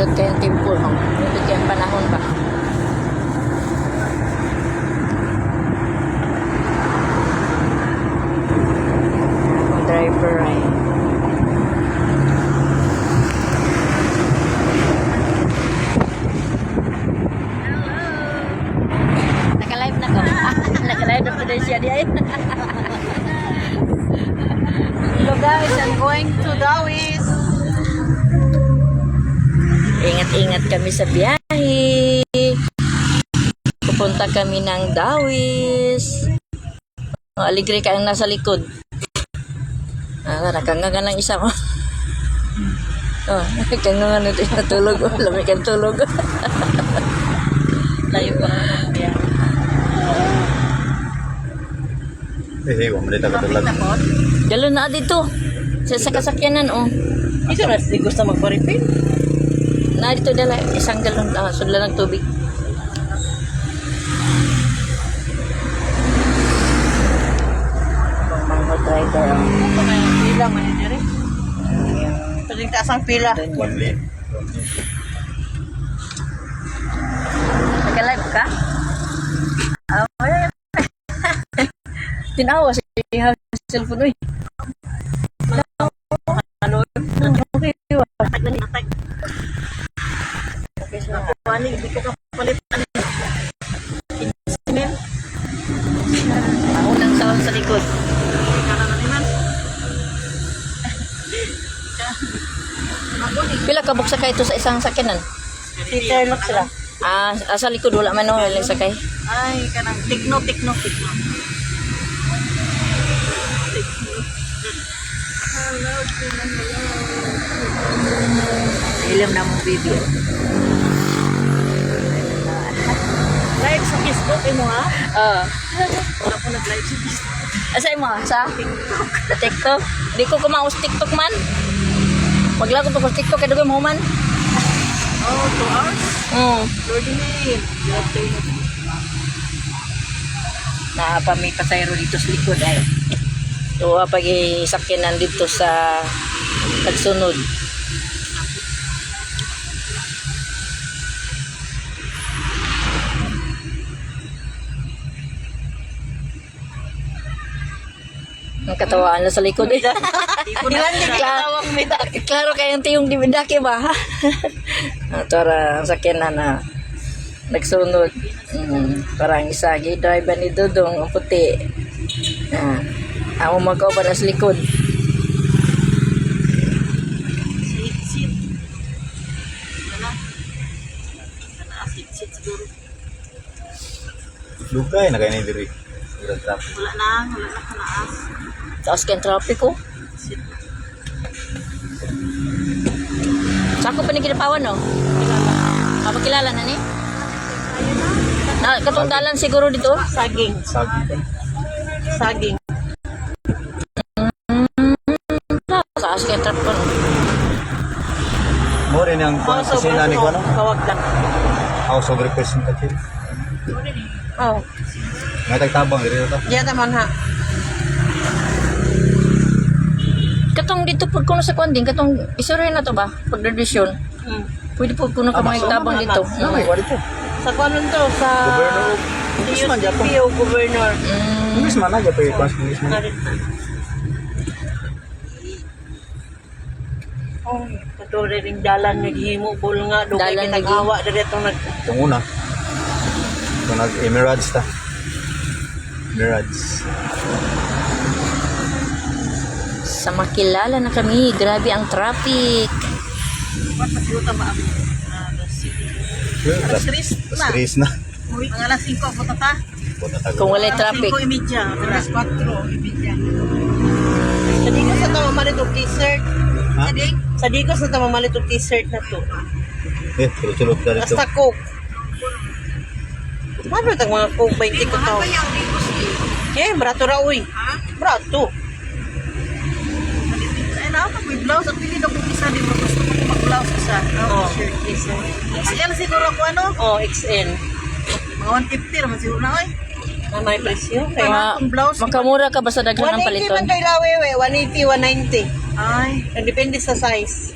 Nindot kayong tempo, no? Kayong panahon ba? Ingat-ingat kami sa biyahe. Pupunta kami ng Dawis. Oh, aligre ka ang nasa likod. Ah, nakangaga ng isa mo. Oh, nakangaga na ito natulog. Oh, lamig ang tulog. Layo pa biyahe. Eh, wala ka tulad. Dalo na dito. Sa, sa kasakyanan, oh. Ito na, di gusto magpa-refill. Na dala isang galon uh, sudla ng tubig. Driver ang Ito yung pila, manajari. Ito din taas ang pila. One lane. Nag-live ka? Ah. Tinawa sa cellphone uy. Ano? Okay, Paano, hindi ko kapalit. Ako nang sa sa likod. Pila ka buksa kayo sa isang sakyanan? Peter lock sila. Ah, ah, sa likod wala man no, wala sakay. Ay, kanang tikno, tikno, tikno. Ilam na mong video. Live sa Facebook, eh mo ha? Ah, Wala ko nag-live sa Facebook. asa mo sa Sa TikTok. Di ko kumaus TikTok man. Maglago to ko TikTok kay dugay mo man. Oh, two hours? Mm. Lordy Mail. Grabe na. Na pa may pasayro dito sa likod ay. So, pag isakyanan dito sa tagsunod. Ang katawaan na sa likod eh. Ilan din Klaro, klaro kayong tiyong dibidaki ba? ah, Tara, ang sakyanan na nagsunod. Mm, parang isa, driver ni Dudong, ang puti. Ah, ang umagaw pa na sa likod. Sit siguro. Lugay na kayo na diri. Wala traffic. Wala na, wala na kanaas. Taas kayong traffic ko. Sit. Sako pa ni kinapawan, no? Kapakilala na ni? Na, katong dalan siguro dito? Saging. Sagi ka. Saging. Taas kayong traffic ko. Mo rin ang kuwan sa sina ni kuwan. Kawag lang. House of Representatives. Oh. May tagtabang diri ta. Diyan naman ha. Katong dito pag kuno sa din, katong isuri na to ba? Pag graduation. Hmm. Pwede po kuno ka Ah, mga tabang dito. No, may wali to. Sa kwanon to, sa Gobyerno. English man Japon. CUCPO Governor. Mm, English man na Japon yung kwan English man. Narin na. Oh, katore ring dalan naghimo bol nga do kay Dalan kitag-awa diri itong nag Itong una. Ito nag Emirates ta. Emirates. Sa makilala na kami, grabe ang traffic. Ako. Alas tres na. Alas tres na. Mga alas 5 po ta. Punta tayo. Kung walay traffic. 5 imidya, alas 4 imidya. Sa Digos na tama malit og t-shirt. Ha? Sa Dig- Sa Digos na tama malit og t-shirt na to. Eh, tulog-tulog na rito. Basta coke. Ano tag mga coke 20 ko tao? Eh, brato ra uy. Brato. Na ako may blouse at pili daw kung isa di mo gusto ko mag-blouse isa. Oh, shirt isa. XL siguro ako ano? Oh, XL. Mga 150 naman siguro na oy. Na may presyo. Kaya blouse. makamura ka ba sa daghan ng 180 paliton? man kay Lawewe, 180, 190. Ay. Depende sa size.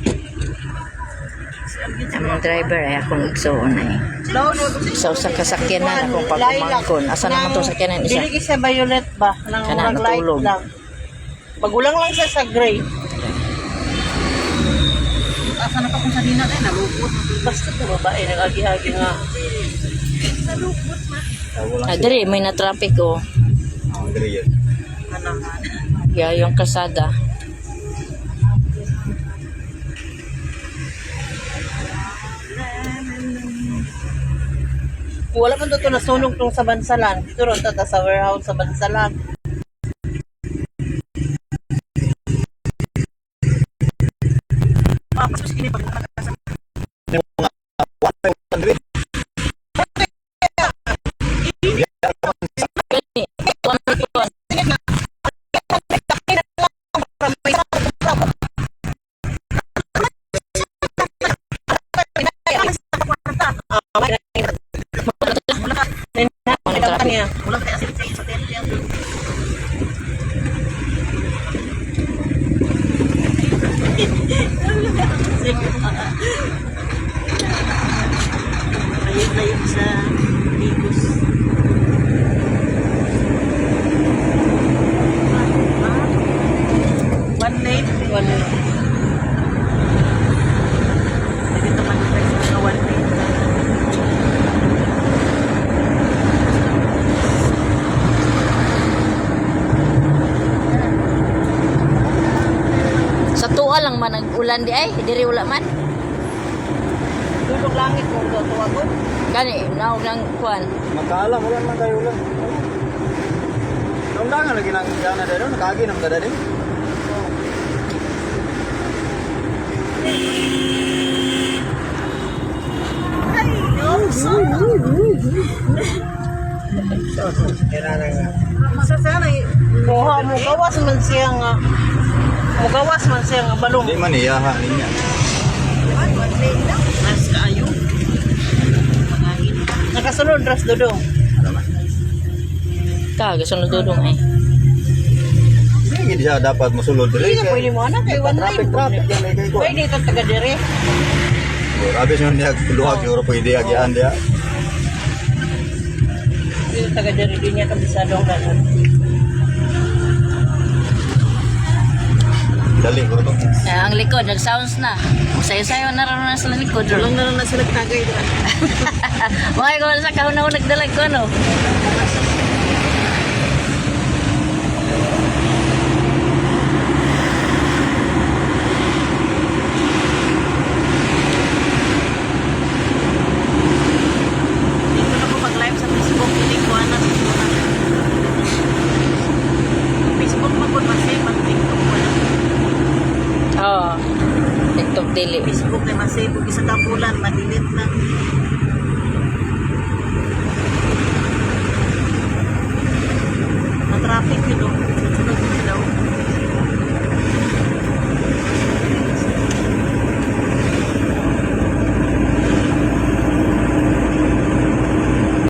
Ang mga driver ay akong igsoon ay. Sa usa ka sakyanan akong pagumangkon. Asa naman to sakyanan isa? Dili sa violet ba? Nang Kana, natulog. lang. Magulang lang siya sa gray. Asa na pa kung sa dina kay nalupot. Basta to babae nagagi-agi nga. Tawo lang Ah, siya. diri may na traffic oh. Ang diri yan. Ano man. Yeah, yung kasada. Wala man to nasunog tong sa Bansalan. Dito ron ta ta sa warehouse sa Bansalan. 1 minute. Lang man ang ulan di ay, diri wala man. Tulog langit kung tuwa ko. Gani, naog lang kuan. Makaalam, wala man kayo ulan. Nung lagi nang gana dito, nakagi nang dada dito. Sa sana Kuha mo gawas man siya nga. Mo gawas man siya nga balong. Hindi man iyaha niya. Mas kaayo. Nakasunod ras dodong. Ka, gasunod dudong ay. Sige siya dapat masulod diri. na pwede mo na kay one Traffic traffic yan kay ko. Pwede ka taga dire. Abis yun niya luwag siguro pwede agian dia. Pwede taga din niya kabisadong dalan. Dali ko to. Ah, ang likod, nag-sounds na. Sayo-sayo na rin na sila likod. Walang na na sila tagay. Mga ko sa kahon na nagdalag ko ano. Dito na ko mag-live sa Facebook. Hindi ko anak. Facebook magod masay. Mag-TikTok wala. Oo. TikTok dili. Masay. Kung isa ka bulan, madilit na.